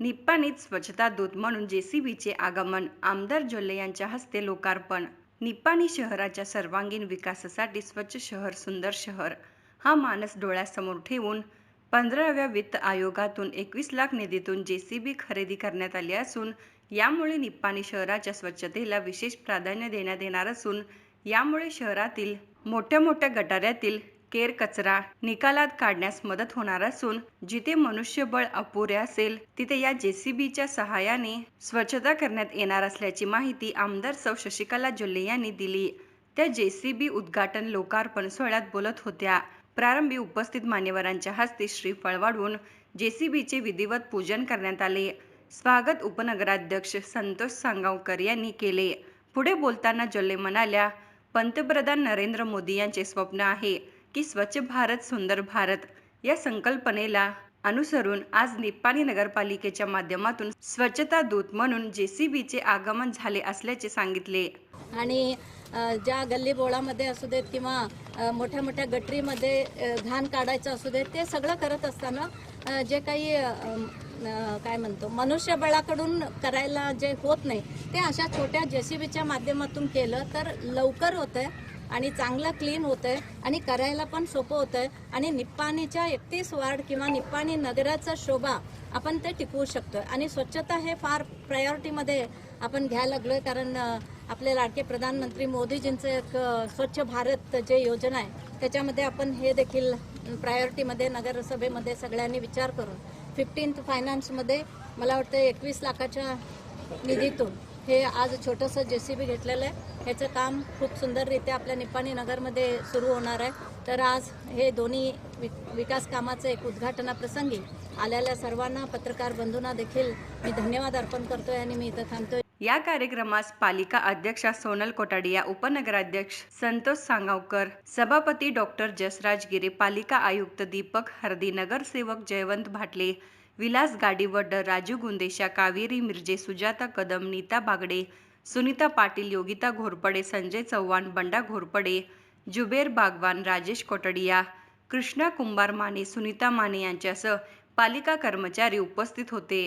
निप्पाणीत स्वच्छता दूत म्हणून जेसीबीचे आगमन आमदार जोल्ले यांच्या हस्ते लोकार्पण. निप्पाणी शहराच्या सर्वांगीण विकासासाठी स्वच्छ शहर सुंदर शहर. हा मानस डोळ्यासमोर ठेवून पंधराव्या वित्त आयोगातून एकवीस लाख निधीतून जेसीबी खरेदी करण्यात आली असून यामुळे निप्पाणी शहराच्या स्वच्छतेला विशेष प्राधान्य देण्यात येणार असून यामुळे शहरातील मोठ्या मोठ्या गटाऱ्यातील केर कचरा निकालात काढण्यास मदत होणार असून जिथे मनुष्यबळ अपुरे असेल तिथे या जेसीबीच्या सहाय्याने स्वच्छता करण्यात येणार असल्याची माहिती आमदार सौ शशिकला जोल्ले यांनी दिली. त्या जेसीबी उद्घाटन लोकार्पण सोहळ्यात बोलत होत्या. प्रारंभी उपस्थित मान्यवरांच्या हस्ते श्रीफळ वाढवून जेसीबीचे विधिवत पूजन करण्यात आले. स्वागत उपनगराध्यक्ष संतोष सांगावकर यांनी केले. पुढे बोलताना जोल्ले म्हणाल्या पंतप्रधान नरेंद्र मोदी यांचे स्वप्न आहे. की स्वच्छ भारत सुंदर भारत या संकल्पनेला अनुसरून आज निप्पाणी नगरपालिकेच्या माध्यमातून स्वच्छता दूत म्हणून जेसीबीचे आगमन झाले असल्याचे सांगितले. आणि ज्या गल्ली बोळामध्ये असू देत किंवा मोठ्या मोठ्या गटरीमध्ये घाण काढायचं असू देत ते सगळं करत असताना जे काही काय म्हणतो मनुष्यबळाकडून करायला जे होत नाही ते अशा छोट्या जेसीबीच्या माध्यमातून केलं तर लवकर होतंय. आणि चांगलं क्लीन होतंय आणि करायला पण सोपं होतंय. आणि निप्पाणीच्या एकतीस वार्ड किंवा निप्पाणी नगराचा शोभा आपण ते टिकवू शकतोय. आणि स्वच्छता हे फार प्रायोरिटीमध्ये आपण घ्यायला लागलोय कारण आपले लाडके प्रधानमंत्री मोदीजींचं एक स्वच्छ भारत जे योजना आहे त्याच्यामध्ये आपण हे देखील प्रायोरिटीमध्ये नगरसभेमध्ये सगळ्यांनी विचार करून फिफ्टीन्थ फायनान्समध्ये मला वाटतं एकवीस लाखाच्या निधीतून हे आज छोटंसं जे सी बी घेतलेलं आहे. ह्याचं काम खूप सुंदररित्या आपल्या निपाणी नगरमध्ये सुरू होणार आहे. तर आज हे दोन्ही वि विकास कामाचं एक उद्घाटनाप्रसंगी आलेल्या सर्वांना पत्रकार बंधूंना देखील मी धन्यवाद अर्पण करतोय आणि मी इथं थांबतोय. या कार्यक्रमास पालिका अध्यक्षा सोनल कोटाडिया उपनगराध्यक्ष संतोष सांगावकर सभापती डॉक्टर जसराज गिरे पालिका आयुक्त दीपक हर्दी नगरसेवक जयवंत भाटले विलास गाडीवड्डर राजू गुंदेशा कावेरी मिरजे सुजाता कदम नीता बागडे सुनीता पाटील योगिता घोरपडे संजय चव्हाण बंडा घोरपडे जुबेर बागवान राजेश कोटडिया कृष्णा कुंभार माने सुनीता माने यांच्यासह पालिका कर्मचारी उपस्थित होते.